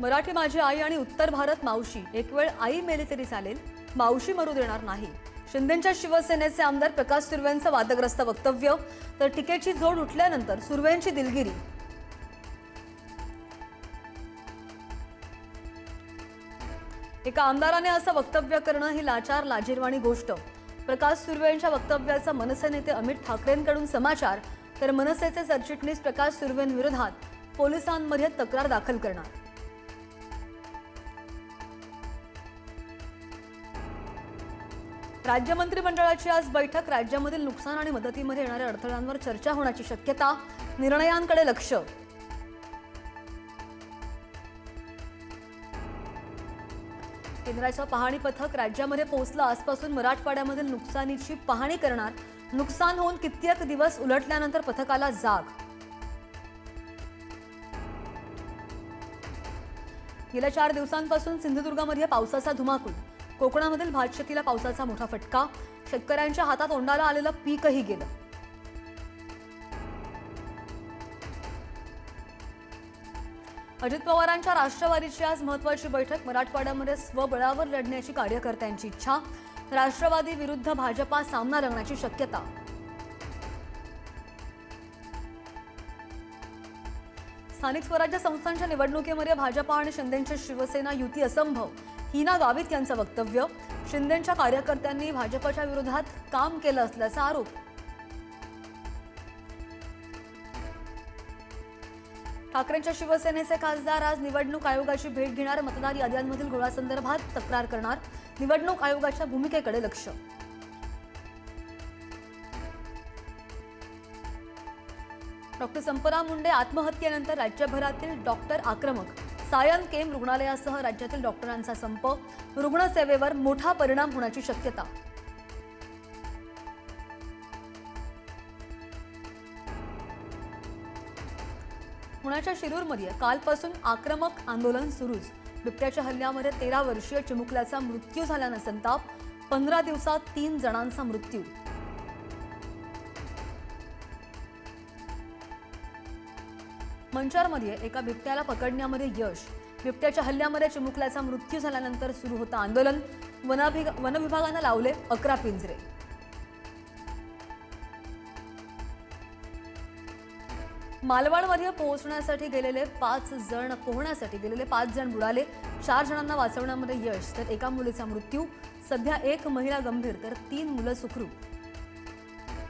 मराठी माझी आई आणि उत्तर भारत मावशी. एक वेळ आई मेली तरी चालेल मावशी मरू देणार नाही. शिंदेच्या शिवसेनेचे आमदार प्रकाश सुर्वेंचं वादग्रस्त वक्तव्य तर टिकेची जोड उठल्यानंतर सुर्वेंची दिलगिरी. एका आमदाराने असं वक्तव्य करणं ही लाचार लाजीरवाणी गोष्ट. प्रकाश सुर्वे यांच्या वक्तव्याचा मनसे नेते अमित ठाकरेंकडून समाचार तर मनसेचे सरचिटणीस प्रकाश सुर्वेंविरोधात पोलिसांमध्ये तक्रार दाखल करणार. राज्य मंत्रिमंडळाची आज बैठक. राज्यामधील नुकसान आणि मदतीमध्ये येणाऱ्या अडथळ्यांवर चर्चा होण्याची शक्यता. निर्णयांकडे लक्ष. केंद्राचं पाहणी पथक राज्यामध्ये पोहोचलं. आजपासून मराठवाड्यामधील नुकसानीची पाहणी करणार. नुकसान होऊन कित्येक दिवस उलटल्यानंतर पथकाला जाग. गेल्या चार दिवसांपासून सिंधुदुर्गामध्ये पावसाचा धुमाकूळ. कोकणामधील भातशेतीला पावसाचा मोठा फटका. शेतकऱ्यांच्या हातात ओंडाला आलेलं पीकही गेलं. अजित पवारांच्या राष्ट्रवादीची आज महत्वाची बैठक. मराठवाड्यामध्ये स्वबळावर लढण्याची कार्यकर्त्यांची इच्छा. राष्ट्रवादी विरुद्ध भाजपा सामना रंगण्याची शक्यता. स्थानिक स्वराज्य संस्थांच्या निवडणुकीमध्ये भाजपा आणि शिंदेंच्या शिवसेना युती असंभव. हिना गावित यांचं वक्तव्य. शिंदेंच्या कार्यकर्त्यांनी भाजपच्या विरोधात काम केलं असल्याचा आरोप. ठाकरेंच्या शिवसेनेचे खासदार आज निवडणूक आयोगाची भेट घेणार मतदार याद्यांमधील घोळासंदर्भात तक्रार करणार. निवडणूक आयोगाच्या भूमिकेकडे लक्ष. डॉक्टर संपराम मुंडे आत्महत्येनंतर राज्यभरातील डॉक्टर आक्रमक. सायन केम रुग्णालयासह राज्यातील डॉक्टरांचा संप. रुग्णसेवेवर मोठा परिणाम होण्याची शक्यता. पुण्याच्या शिरूरमध्ये कालपासून आक्रमक आंदोलन सुरूच. बिबट्याच्या हल्ल्यामध्ये तेरा वर्षीय चिमुकल्याचा मृत्यू झाल्यानं संताप. पंधरा दिवसात तीन जणांचा मृत्यू. मंचारमध्ये एका बिबट्याला पकडण्यामध्ये यश. बिबट्याच्या हल्ल्यामध्ये चिमुकल्याचा मृत्यू झाल्यानंतर सुरू होतं आंदोलन. वनाभिग वनविभागानं लावले अकरा पिंजरे. मालवणमध्ये पोहोचण्यासाठी गेलेले पाच जण पोहण्यासाठी गेलेले पाच जण बुडाले. चार जणांना वाचवण्यामध्ये यश तर एका मुलीचा मृत्यू. सध्या एक महिला गंभीर तर तीन मुलं सुखरूप.